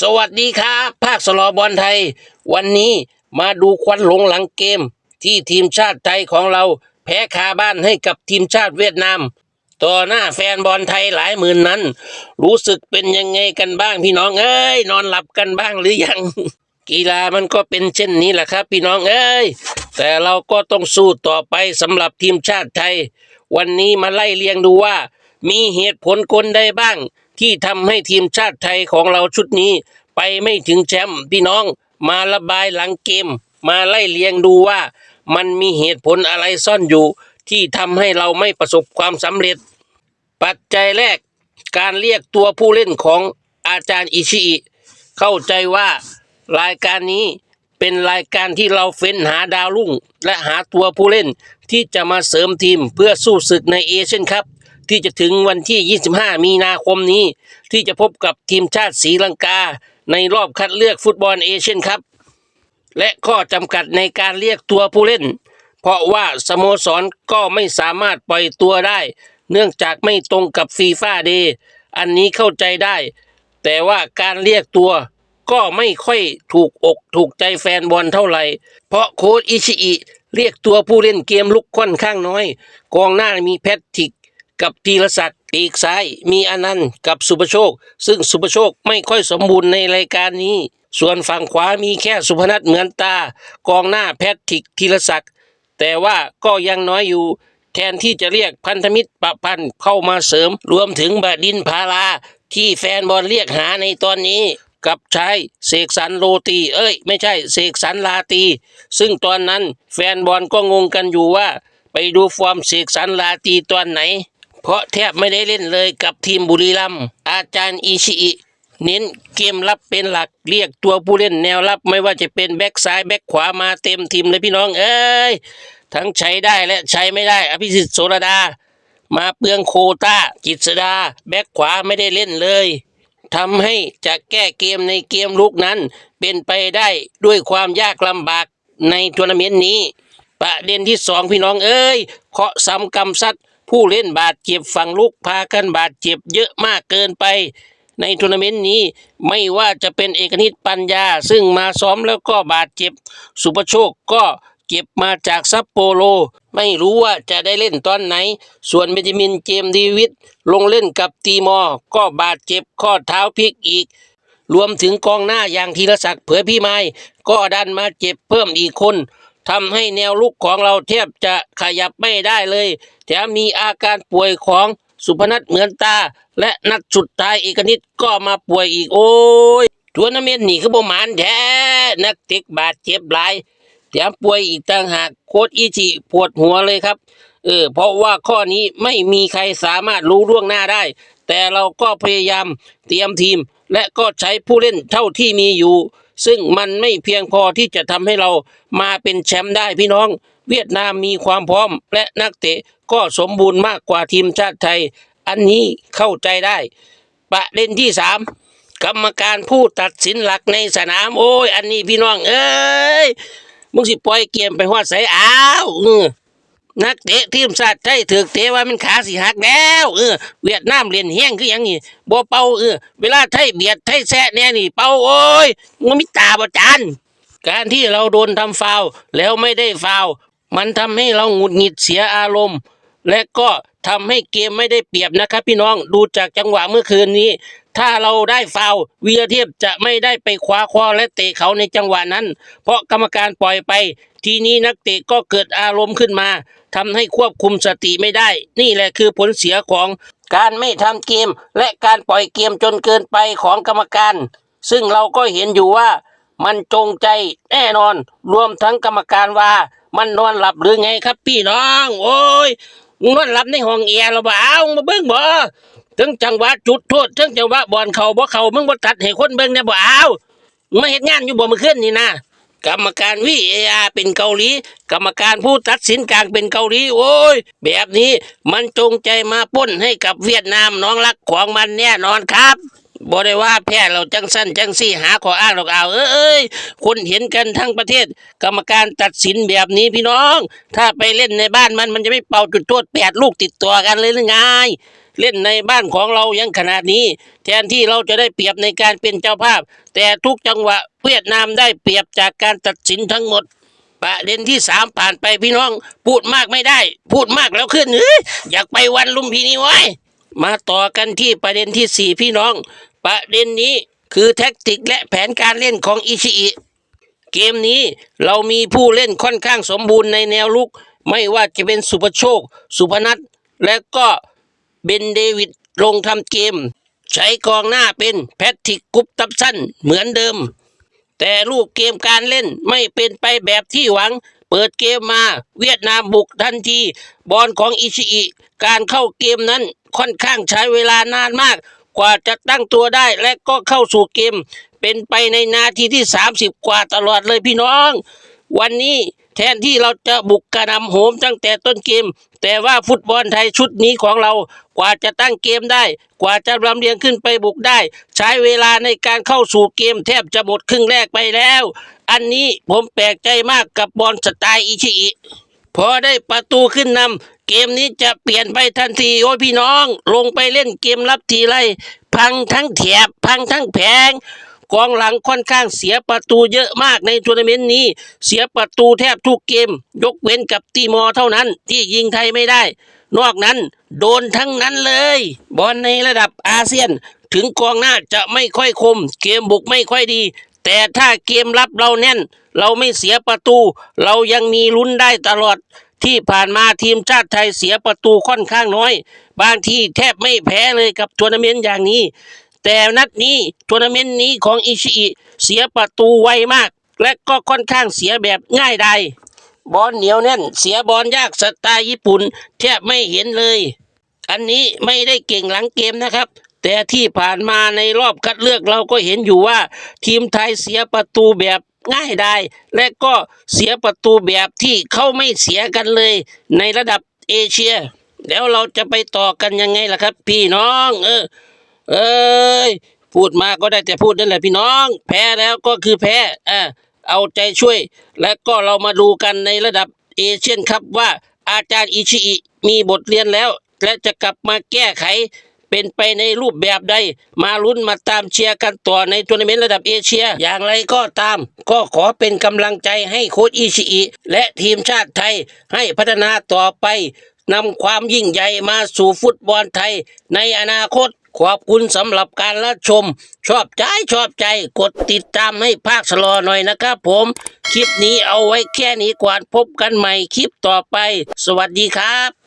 สวัสดีครับภาคสลอบอลไทย วันนี้มาดูควันหลงหลังเกม ที่ทีมชาติไทยของเราแพ้คาบ้านให้กับทีมชาติเวียดนาม ต่อหน้าแฟนบอลไทยหลายหมื่นนั้น รู้สึกเป็นยังไงกันบ้างพี่น้องเอ้ยนอนหลับกันบ้างหรือยัง กีฬามันก็เป็นเช่นนี้แหละครับ พี่น้องเอ้ยแต่เราก็ต้องสู้ต่อไปสำหรับทีมชาติไทย วันนี้มาไล่เลียงดูว่า มีเหตุผลคนใดบ้าง ที่ทำให้ทีมชาติไทยของเราชุดนี้ไปไม่ถึงแชมป์พี่น้องมาระบายหลังเกม มาไล่เลียงดูว่ามันมีเหตุผลอะไรซ่อนอยู่ ที่ทำให้เราไม่ประสบความสำเร็จ ปัจจัยแรกการเรียกตัวผู้เล่นของอาจารย์อิชิอิเข้าใจว่ารายการนี้เป็นรายการที่เราเฟ้นหาดาวรุ่ง และหาตัวผู้เล่นที่จะมาเสริมทีมเพื่อสู้ศึกในเอเชียนคัพ ที่จะถึงวันที่ 25 มีนาคมนี้ ที่จะพบกับทีมชาติศรีลังกา ในรอบคัดเลือกฟุตบอลเอเชียนคัพและข้อจำกัดในการเรียกตัวผู้เล่น เพราะว่าสโมสรก็ไม่สามารถปล่อยตัวได้ เนื่องจากไม่ตรงกับฟีฟ่าเดย์อันนี้เข้าใจได้ แต่ว่าการเรียกตัวก็ไม่ค่อยถูกอกถูกใจแฟนบอลเท่าไหร่ เพราะโค้ชอิชิอิเรียกตัวผู้เล่นเกมลุกค่อนข้างน้อย กองหน้ามีแพทริก กับธีรศักดิ์ปีกซ้าย มีอนันต์กับสุภโชค ซึ่งสุภโชคไม่ค่อยสมบูรณ์ในรายการนี้ ส่วนฝั่งขวามีแค่สุพนัทเหมือนตา กองหน้าแพทริกธีรศักดิ์แต่ว่าก็ยังน้อยอยู่แทนที่จะเรียกพันธมิตรประพันธ์เข้ามาเสริม รวมถึงบดินพาราที่แฟนบอลเรียกหาในตอนนี้ กับชายเสกสรรโรตี เอ้ย ไม่ใช่เสกสรรลาตี ซึ่งตอนนั้นแฟนบอลก็งงกันอยู่ว่า ไปดูฟอร์มเสกสรรลาตีตอนไหน เพราะแทบไม่ได้เล่นเลยกับทีมบุรีรัมย์อาจารย์อิชิอิเน้นเกมรับเป็นหลักเรียกตัวผู้เล่นแนวรับไม่ว่าจะเป็นแบ็กซ้ายแบ็กขวามาเต็มทีมเลยพี่น้อง เอ้ย ทั้งใช้ได้และใช้ไม่ได้ อภิสิทธิ์โสรดา มาเปลืองโคตากิษดา แบ็กขวาไม่ได้เล่นเลยทำให้จะแก้เกมในเกมลุกนั้น เป็นไปได้ด้วยความยากลำบากในทัวร์นาเมนต์นี้ ประเด็นที่สองพี่น้องเอ้ยเคาะซ้ำกำซัด ผู้เล่นบาดเจ็บฝั่งลุกพากันบาดเจ็บเยอะมากเกินไป ในทัวร์นาเมนต์นี้ไม่ว่าจะเป็นเอกนิตปัญญา ซึ่งมาซ้อมแล้วก็บาดเจ็บ สุภโชคก็เก็บมาจากซัปโปโรไม่รู้ว่าจะได้เล่นตอนไหน ส่วนเบนจามินเจมดีวิดลงเล่นกับตีมอ ก็บาดเจ็บข้อเท้าพลิกอีก รวมถึงกองหน้าอย่างธีรศักดิ์เผยพี่ไม้ก็ดันมาเจ็บเพิ่มอีกคน ทำให้แนวลุกของเราแทบจะขยับไม่ได้เลย แถมมีอาการป่วยของสุพนัทเหมือนตา และนัดสุดท้ายเอกนิตก็มาป่วยอีกโอ้ยทัวร์นาเมนต์นี่คือบ่หมานแท้นักเตะบาดเจ็บหลายแถมป่วยอีกต่างหากโค้ชอิจิปวดหัวเลยครับ เออ เพราะว่าข้อนี้ไม่มีใครสามารถรู้ล่วงหน้าได้ แต่เราก็พยายามเตรียมทีม และก็ใช้ผู้เล่นเท่าที่มีอยู่ ซึ่งมันไม่เพียงพอที่จะทำให้เรามาเป็นแชมป์ได้พี่น้อง เวียดนามมีความพร้อม และนักเตะก็สมบูรณ์มากกว่าทีมชาติไทย อันนี้เข้าใจได้ ประเด็นที่สามกรรมการผู้ตัดสินหลักในสนาม โอ้ย อันนี้พี่น้อง เอ้ยมึงสิปล่อยเกมไปฮอดใส่อ้าวออ นักเตะทีมชาติไทยถือเตะว่ามันขาสิหักแล้วเออเวียดนามเล่นแห้งคือหยังนี่บ่เป่าเออเวลาไทยเบียดไทยแซะแน่นี่เป่าโอ้ยมันมีตาบ่จานการที่เราโดนทำฟาวแล้วไม่ได้ฟาวมันทำให้เราหงุดหงิดเสียอารมณ์ และก็ทำให้เกมไม่ได้เปรียบนะครับพี่น้องดูจากจังหวะเมื่อคืนนี้ ถ้าเราได้ฟาววีรเทพจะไม่ได้ไปคว้าคอและเตะเขาในจังหวะนั้น เพราะกรรมการปล่อยไป ทีนี้นักเตะก็เกิดอารมณ์ขึ้นมาทำให้ควบคุมสติไม่ได้ นี่แหละคือผลเสียของการไม่ทำเกม และการปล่อยเกมจนเกินไปของกรรมการ ซึ่งเราก็เห็นอยู่ว่ามันจงใจแน่นอน รวมทั้งกรรมการว่า มันนอนหลับหรือไงครับพี่น้อง โอ้ยมึงนอนหลับในห้องแอร์หรือเปล่ามาเบิ่งบ่ ถึงจังหวะจุดโทษถึงจังหวะบอลเขาบ่เขามึงบ่ตัดให้คนเบิ่งเนี่ยบ่เอามึงมาเฮ็ดงานอยู่บ่มื่อคืนนี่นะกรรมการวีเออาเป็นเกาหลี กรรมการผู้ตัดสินกลางเป็นเกาหลี โอ้ย แบบนี้มันจงใจมาป้นให้กับเวียดนามน้องรักของมันแน่นอนครับบ่ได้ว่าแพ้เราจังสั้นจังสี่หาขออ้างหรอกเอาเอ้ยเอ้ยคนเห็นกันทั้งประเทศ กรรมการตัดสินแบบนี้พี่น้อง ถ้าไปเล่นในบ้านมันมันจะไม่เป่าจุดโทษแปดลูกติดตัวกันเลยหรือไง เล่นในบ้านของเรายังขนาดนี้ แทนที่เราจะได้เปรียบในการเป็นเจ้าภาพ แต่ทุกจังหวะเวียดนามได้เปรียบจากการตัดสินทั้งหมดประเด็นที่สามผ่านไปพี่น้อง พูดมากไม่ได้ พูดมากแล้วขึ้นเอ้ยอยากไปวันลุมพินีไว้มาต่อกันที่ประเด็นที่สี่พี่น้อง ประเด็นนี้คือแท็กติกและแผนการเล่นของอิชิอิเกมนี้เรามีผู้เล่นค่อนข้างสมบูรณ์ในแนวลุก ไม่ว่าจะเป็นสุภโชค สุพนัทและก็ เบนเดวิดลงทำเกม ใช้กองหน้าเป็นแพทริกกุปตับสั้นเหมือนเดิม แต่ลูกเกมการเล่นไม่เป็นไปแบบที่หวัง เปิดเกมมาเวียดนามบุกทันที บอลของอิชิอิการเข้าเกมนั้นค่อนข้างใช้เวลานานมาก กว่าจะตั้งตัวได้และก็เข้าสู่เกม เป็นไปในนาทีที่ 30 กว่าตลอดเลยพี่น้อง วันนี้ แทนที่เราจะบุกกระนำโหมตั้งแต่ต้นเกม แต่ว่าฟุตบอลไทยชุดนี้ของเรากว่าจะตั้งเกมได้ กว่าจะลำเลียงขึ้นไปบุกได้ ใช้เวลาในการเข้าสู่เกมแทบจะหมดครึ่งแรกไปแล้ว อันนี้ผมแปลกใจมากกับบอลสไตล์อิชิอิพอได้ประตูขึ้นนำเกมนี้จะเปลี่ยนไปทันทีโอ้ยพี่น้อง ลงไปเล่นเกมรับทีไรพังทั้งแถบพังทั้งแผง กองหลังค่อนข้างเสียประตูเยอะมากในทัวร์นาเมนต์นี้ เสียประตูแทบทุกเกม ยกเว้นกับตีมอร์เท่านั้น ที่ยิงไทยไม่ได้ นอกนั้นโดนทั้งนั้นเลย บอลในระดับอาเซียน ถึงกองหน้าจะไม่ค่อยคม เกมบุกไม่ค่อยดี แต่ถ้าเกมรับเราแน่น เราไม่เสียประตู เรายังมีลุ้นได้ตลอดที่ผ่านมาทีมชาติไทยเสียประตูค่อนข้างน้อย บางทีแทบไม่แพ้เลยกับทัวร์นาเมนต์อย่างนี้ แต่นัดนี้ทัวร์นาเมนต์นี้ของอิชิอิเสียประตูไวมาก และก็ค่อนข้างเสียแบบง่ายดายบอลเหนียวแน่น เสียบอลยากสไตล์ญี่ปุ่นแทบไม่เห็นเลย อันนี้ไม่ได้เก่งหลังเกมนะครับ แต่ที่ผ่านมาในรอบคัดเลือกเราก็เห็นอยู่ว่า ทีมไทยเสียประตูแบบง่ายดายและก็เสียประตูแบบที่เขาไม่เสียกันเลย ในระดับเอเชีย แล้วเราจะไปต่อกันยังไงล่ะครับ พี่น้อง เออ เอ้ยพูดมาก็ได้แต่พูดนั่นแหละพี่น้อง แพ้แล้วก็คือแพ้อ่าเอาใจช่วย และก็เรามาดูกันในระดับเอเชียนครับว่าอาจารย์อิชิอิมีบทเรียนแล้ว และจะกลับมาแก้ไข เป็นไปในรูปแบบใด มาลุ้นมาตามเชียร์กันต่อในทัวร์นาเมนต์ระดับเอเชีย อย่างไรก็ตาม ก็ขอเป็นกำลังใจให้โค้ชอิชิอิและทีมชาติไทยให้พัฒนาต่อไปนำความยิ่งใหญ่มาสู่ฟุตบอลไทยในอนาคต ขอบคุณสำหรับการรับชม ชอบใจชอบใจกดติดตามให้ภาคสลอหน่อยนะครับผม คลิปนี้เอาไว้แค่นี้ก่อนพบกันใหม่คลิปต่อไป สวัสดีครับ